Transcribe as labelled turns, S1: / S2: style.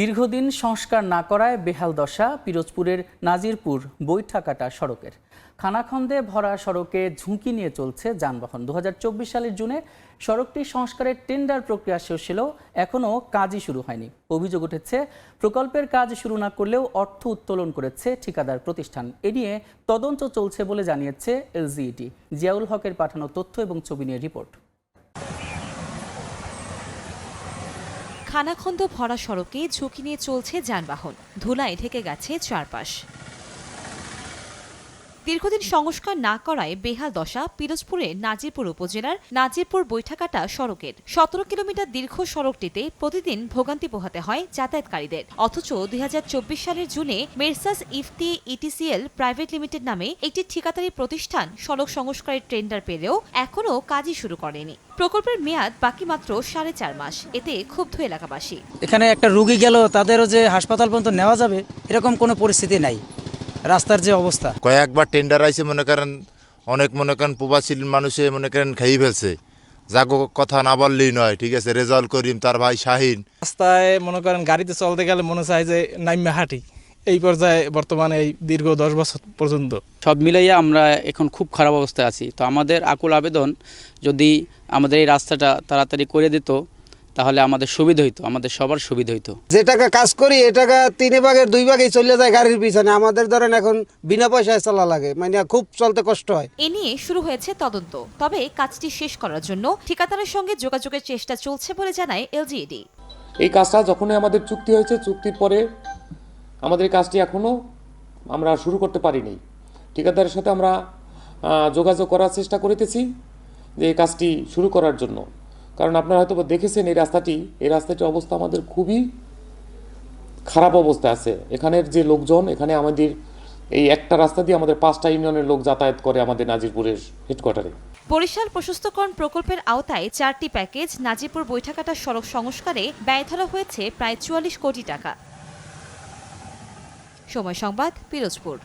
S1: দীর্ঘদিন সংস্কার না করায় বেহাল দশা পিরোজপুরের নাজিরপুর বৈঠাকাটা সড়কের। খানাখন্দে ভরা সড়কে ঝুঁকি নিয়ে চলছে যানবাহন। দু হাজার চব্বিশ সালের জুনে সড়কটি সংস্কারের টেন্ডার প্রক্রিয়া শেষ হলেও এখনও কাজই শুরু হয়নি। অভিযোগ উঠেছে, প্রকল্পের কাজ শুরু না করলেও অর্থ উত্তোলন করেছে ঠিকাদার প্রতিষ্ঠান। এ নিয়ে তদন্ত চলছে বলে জানিয়েছে এলজিইটি। জিয়াউল হকের পাঠানো তথ্য এবং ছবি নিয়ে রিপোর্ট।
S2: খানাখন্দ ভরা সড়কে ঝুঁকি নিয়ে চলছে যানবাহন। ধুলায় ঢেকে গেছে চারপাশ। দীর্ঘদিন সংস্কার না করায় বেহাল দশা পিরোজপুরে নাজিরপুর উপজেলার নাজিরপুর বৈঠাকাটা সড়কের। সতেরো কিলোমিটার দীর্ঘ সড়কটিতে প্রতিদিন ভোগান্তি পোহাতে হয় যাতায়াতকারীদের। অথচ দুই সালের জুনে messrs Ifti ETCL private limited নামে একটি ঠিকাদারি প্রতিষ্ঠান সড়ক সংস্কারের টেন্ডার পেলেও এখনও কাজই শুরু করেনি। প্রকল্পের মেয়াদ বাকি মাত্র সাড়ে চার মাস। এতে ক্ষুব্ধ এলাকাবাসী।
S3: এখানে একটা রুগী গেল, তাদেরও যে হাসপাতাল পর্যন্ত নেওয়া যাবে, এরকম কোনো পরিস্থিতি নাই। রাস্তার যে অবস্থা।
S4: কয়েকবার টেন্ডার আইছে মনে করেন অনেক মনে করেন প্রবাসী মানুষে মনে করেন খেয়ে ফেলছে। যাগো কথা না বললেই নয় ঠিক আছে? রেজাল্ট করিম তার ভাই শাহিন।
S5: রাস্তায় মনে করেন গাড়িতে চলতে গেলে মনে চায় যে নাইমে হাঁটি। এই পর্যায়ে বর্তমানে এই দীর্ঘ দশ বছর পর্যন্ত।
S6: সব মিলাইয়া আমরা এখন খুব খারাপ অবস্থায় আছি। তো আমাদের আকুল আবেদন যদি আমাদের এই রাস্তাটা তাড়াতাড়ি করে দিত তাহলে আমাদের সুবিধা হইতো আমাদের সবার সুবিধা হইতো।
S7: যে টাকা কাজ করি এ টাকা তিন ভাগের দুই ভাগেই চলে যায় গাড়ির পিছনে। আমাদের ধরেন এখন বিনা পয়সায় চলা লাগে মানে খুব চলতে কষ্ট হয়।
S2: এ নিয়ে শুরু হয়েছে তদন্ত। তবে কাজটি শেষ করার জন্য ঠিকাদারের সঙ্গে যোগাযোগের চেষ্টা চলছে বলে জানায় এলজিইডি।
S8: এই কাজটা যখনই আমাদের চুক্তি হয়েছে চুক্তির পরে আমাদের কাজটি এখনও আমরা শুরু করতে পারিনি। ঠিকাদারের সাথে আমরা যোগাযোগ করার চেষ্টা করিতেছি যে এই কাজটি শুরু করার জন্য। কারণ আপনারা হয়তো দেখেছেন এই রাস্তাটি, এই রাস্তাটির অবস্থা আমাদের খুবই খারাপ অবস্থা আছে। এখানের যে লোকজন, এখানে আমাদের এই একটা রাস্তা দিয়ে আমাদের পাঁচটা ইউনিয়নের লোক যাতায়াত করে আমাদের নাজিরপুরের হেডকোয়ার্টারে।
S2: বরিশাল প্রশস্তকরণ প্রকল্পের আওতায় চারটি প্যাকেজ নাজিরপুর বৈঠাকাটা সড়ক সংস্কারে ব্যয় ধরা হয়েছে প্রায় চুয়াল্লিশ কোটি টাকা। সময় সংবাদ, পিরোজপুর।